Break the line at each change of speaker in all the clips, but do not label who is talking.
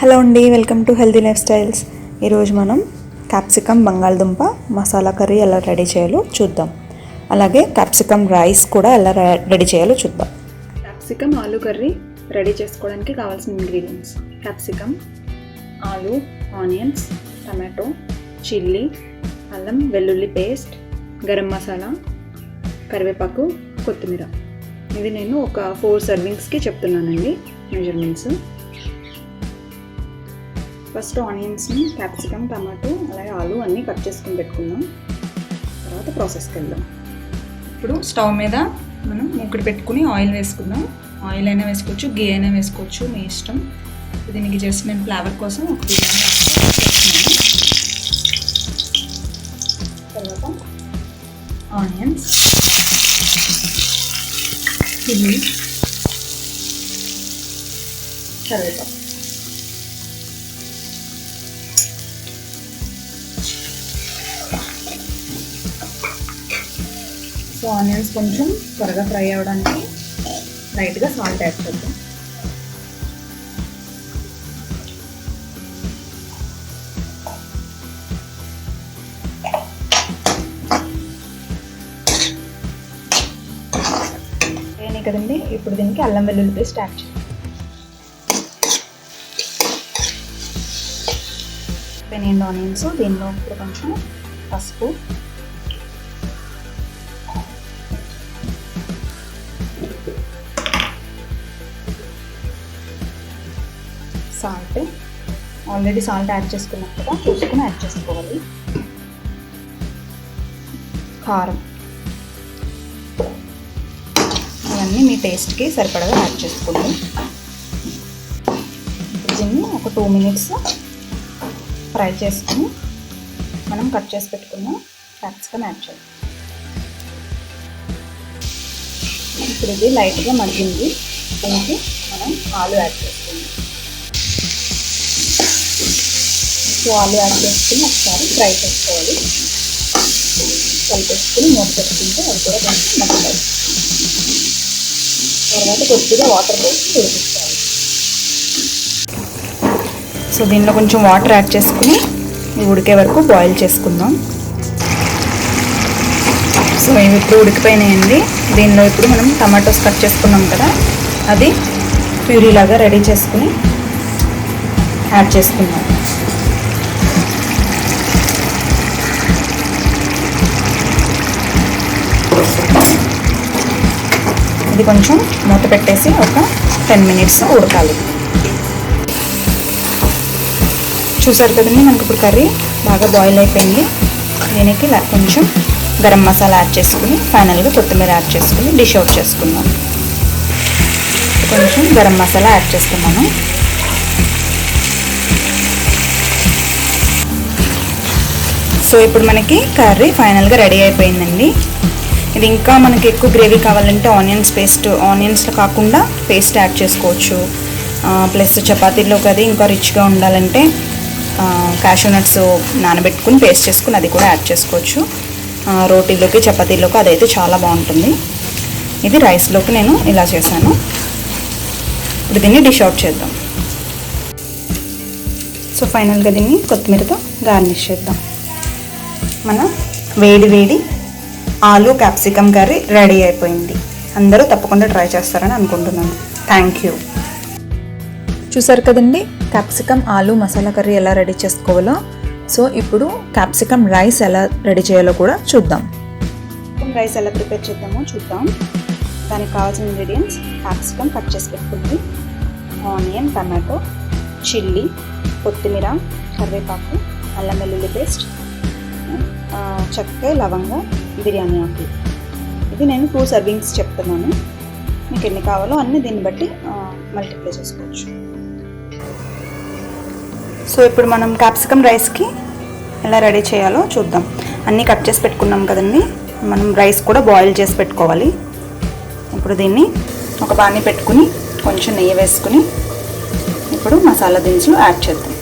Hello అండి welcome to healthy life styles. ఈరోజు మనం క్యాప్సికమ్ బంగాళదుంప మసాలా కర్రీ ఎలా రెడీ చేయాలో చూద్దాం. అలాగే క్యాప్సికమ్ రైస్ కూడా ఎలా రెడీ చేయాలో చూద్దాం.
క్యాప్సికమ్ ఆలు కర్రీ రెడీ చేసుకోవడానికి కావాల్సిన ఇంగ్రీడియంట్స్. క్యాప్సికమ్ ఆలు ఆనియన్స్ టమాటో చిల్లీ అల్లం వెల్లుల్లి పేస్ట్ గరం మసాలా కరివేపాకు కొత్తిమీర. ఇది నేను ఒక ఫోర్ సర్వింగ్స్కి చెప్తున్నానండి మెజర్మెంట్స్. ఫస్ట్ ఆనియన్స్ని క్యాప్సికమ్ టమాటో అలాగే ఆలు అన్నీ కట్ చేసుకుని పెట్టుకుందాం. తర్వాత ప్రాసెస్కి వెళ్దాం. ఇప్పుడు స్టవ్ మీద మనం ముక్కడు పెట్టుకుని ఆయిల్ వేసుకుందాం. ఆయిల్ అయినా వేసుకోవచ్చు గీ అయినా వేసుకోవచ్చు మీ ఇష్టం. దీనికి జస్ట్ నేను ఫ్లేవర్ కోసం ఒక బిర్యానీ తర్వాత ఆనియన్స్. చిల్లీ. కరివేపాకు. ఆనియన్స్ కొంచెం త్వరగా ఫ్రై అవ్వడానికి లైట్గా సాల్ట్ యాడ్ చేద్దాం. కదండి? ఇప్పుడు దీనికి అల్లం వెల్లుల్లి పేస్ట్ యాడ్ చేద్దాం. పెనిండి ఆనియన్స్ దీనిలో ఇప్పుడు కొంచెం పసుపు సాల్ట్. ఆల్రెడీ సాల్ట్ యాడ్ చేసుకున్నాం కదా చూసుకుని యాడ్ చేసుకోవాలి. కారం. ఇవన్నీ మీ టేస్ట్కి సరిపడగా యాడ్ చేసుకోండి. దీన్ని ఒక టూ మినిట్స్ ఫ్రై చేసుకుని మనం కట్ చేసి పెట్టుకున్న క్యాప్సికమ్ యాడ్ చేయాలి. ఇప్పుడు ఇది లైట్గా మగ్గింది. దీనికి మనం ఆలు యాడ్ చేస్తాం సో ఆలు యాడ్ చేసుకుని ఒకసారి ఫ్రై చేసుకోవాలి. కలిపేసుకుని మూత పెట్టుకుంటే అది కూడా కొంచెం మగ్గుతాయి. తర్వాత కొద్దిగా వాటర్ పోసి ఉడికించాలి సో దీనిలో కొంచెం వాటర్ యాడ్ చేసుకుని ఉడికే వరకు బాయిల్ చేసుకుందాం. సో ఇవి ఇప్పుడు ఉడికిపోయినాయండి. దీనిలో ఇప్పుడు మనం టమాటోస్ కట్ చేసుకున్నాం కదా అది ప్యూరీలాగా రెడీ చేసుకుని యాడ్ చేసుకుందాం. ఇది కొంచెం మూత పెట్టేసి ఒక టెన్ మినిట్స్ ఉడకాలి. చూసారు కదండి మనకి ఇప్పుడు కర్రీ బాగా బాయిల్ అయిపోయింది. దీనికి కొంచెం గరం మసాలా యాడ్ చేసుకుని ఫైనల్గా కొత్తిమీర యాడ్ చేసుకుని డిష్ అవుట్ చేసుకుందాం. కొంచెం గరం మసాలా యాడ్ చేసుకున్నాను సో ఇప్పుడు మనకి కర్రీ ఫైనల్గా రెడీ అయిపోయిందండి. ఇది ఇంకా మనకి ఎక్కువ గ్రేవీ కావాలంటే ఆనియన్స్ పేస్ట్ ఆనియన్స్లో కాకుండా పేస్ట్ యాడ్ చేసుకోవచ్చు. ప్లస్ చపాతీలోకి అది ఇంకా రిచ్గా ఉండాలంటే క్యాషూ నట్స్ నానబెట్టుకుని పేస్ట్ చేసుకుని అది కూడా యాడ్ చేసుకోవచ్చు. రోటీలోకి చపాతీలోకి అదైతే చాలా బాగుంటుంది. ఇది రైస్లోకి నేను ఇలా చేశాను. ఇప్పుడు దీన్ని డిష్ అవుట్ చేద్దాం. సో ఫైనల్గా దీన్ని కొత్తిమీరతో గార్నిష్ చేద్దాం. మన వేడి వేడి ఆలు క్యాప్సికమ్ కర్రీ రెడీ అయిపోయింది. అందరూ తప్పకుండా ట్రై చేస్తారని అనుకుంటున్నాను. థ్యాంక్ యూ
చూసారు కదండి? క్యాప్సికమ్ ఆలు మసాలా కర్రీ ఎలా రెడీ చేసుకోవాలో. సో ఇప్పుడు క్యాప్సికమ్ రైస్ ఎలా రెడీ చేయాలో కూడా చూద్దాం.
రైస్ ఎలా ప్రిపేర్ చేద్దామో చూద్దాం. దానికి కావాల్సిన ఇంగ్రీడియంట్స్ క్యాప్సికమ్ కట్ చేసి పెట్టుకుంది. ఆనియన్ టమాటో చిల్లీ కొత్తిమీర కరివేపాకు అల్లం వెల్లుల్లి పేస్ట్ చక్క లవంగ బిర్యానీ ఆకు ఇది నేను టూ సర్వింగ్స్ చెప్తున్నాను. మీకు ఎన్ని కావాలో అన్ని దీన్ని బట్టి మల్టిప్లై చేసుకోవచ్చు.
సో ఇప్పుడు మనం క్యాప్సికమ్ రైస్కి ఎలా రెడీ చేయాలో చూద్దాం. అన్నీ కట్ చేసి పెట్టుకున్నాం కదండి. మనం రైస్ కూడా బాయిల్ చేసి పెట్టుకోవాలి. ఇప్పుడు దీన్ని ఒక పానీ పెట్టుకుని కొంచెం నెయ్యి వేసుకుని ఇప్పుడు మసాలా దినుసులు యాడ్ చేద్దాం.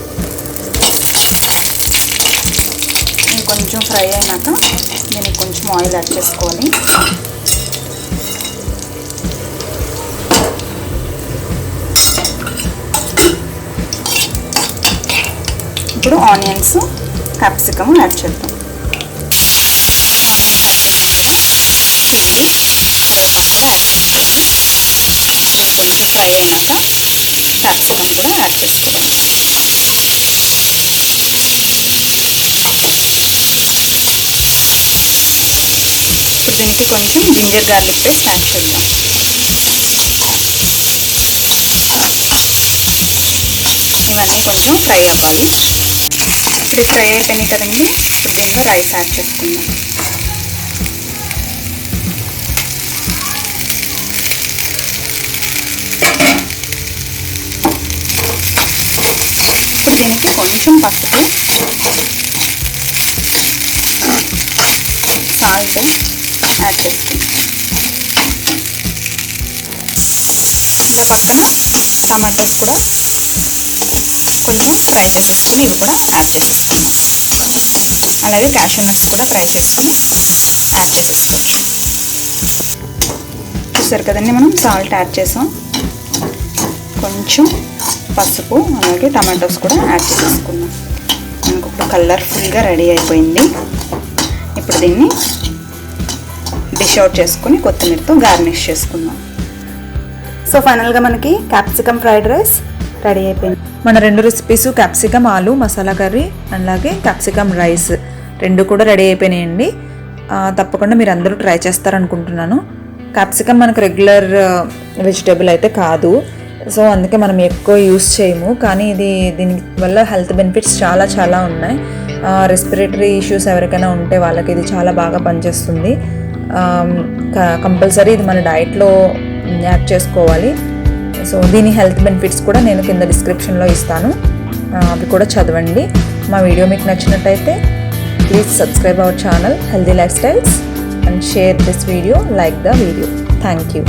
కొంచెం ఫ్రై అయినాక దీనికి కొంచెం ఆయిల్ యాడ్ చేసుకోవాలి ఇప్పుడు ఆనియన్స్ క్యాప్సికమ్ యాడ్ చేద్దాం. ఆనియన్స్ యాడ్ చేసాం కదా కరివేపాకు కూడా యాడ్ చేసుకోండి ఇప్పుడు కొంచెం ఫ్రై అయినాక క్యాప్సికమ్ కూడా యాడ్ చేసుకోవాలి దీనికి కొంచెం జింజర్ గార్లిక్ పేస్ట్ యాడ్ చేద్దాం. ఇవన్నీ కొంచెం ఫ్రై అవ్వాలి. ఇప్పుడు ఫ్రై అయిపోయినాయి కదండి ఇప్పుడు దీనిలో రైస్ యాడ్ చేసుకుందాం. ఇప్పుడు దీనికి కొంచెం పసుపు సాల్ట్ యాడ్ చేసుకుందాం ఇంకా పక్కన టమాటోస్ కూడా కొంచెం ఫ్రై చేసేసుకుని ఇవి కూడా యాడ్ చేసేసుకుందాం అలాగే క్యాషూ నట్స్ కూడా ఫ్రై చేసుకుని యాడ్ చేసేసుకోవచ్చు చూసారు కదండి మనం సాల్ట్ యాడ్ చేసాం. కొంచెం పసుపు అలాగే టమాటోస్ కూడా యాడ్ చేసేసుకుందాం మనకు ఇప్పుడు కలర్ఫుల్గా రెడీ అయిపోయింది. ఇప్పుడు దీన్ని డిష్ అవుట్ చేసుకుని కొత్తిమీరతో గార్నిష్ చేసుకుందాం. సో ఫైనల్గా మనకి క్యాప్సికమ్ ఫ్రైడ్ రైస్ రెడీ అయిపోయింది.
మన రెండు రెసిపీస్ క్యాప్సికమ్ ఆలు మసాలా కర్రీ అలాగే క్యాప్సికమ్ రైస్ రెండు కూడా రెడీ అయిపోయినాయండి. తప్పకుండా మీరు అందరూ ట్రై చేస్తారనుకుంటున్నాను. క్యాప్సికమ్ మనకు రెగ్యులర్ వెజిటేబుల్ అయితే కాదు. సో అందుకే మనం ఎక్కువ యూస్ చేయము. కానీ ఇది దీని వల్ల హెల్త్ బెనిఫిట్స్ చాలా చాలా ఉన్నాయి. రెస్పిరేటరీ ఇష్యూస్ ఎవరికైనా ఉంటే వాళ్ళకి ఇది చాలా బాగా పనిచేస్తుంది. కంపల్సరీ ఇది మన డైట్లో యాడ్ చేసుకోవాలి. సో దీని హెల్త్ బెనిఫిట్స్ కూడా నేను కింద డిస్క్రిప్షన్లో ఇస్తాను. అవి కూడా చదవండి. మా వీడియో మీకు నచ్చినట్టయితే please subscribe our channel healthy lifestyles and share this video like the video thank you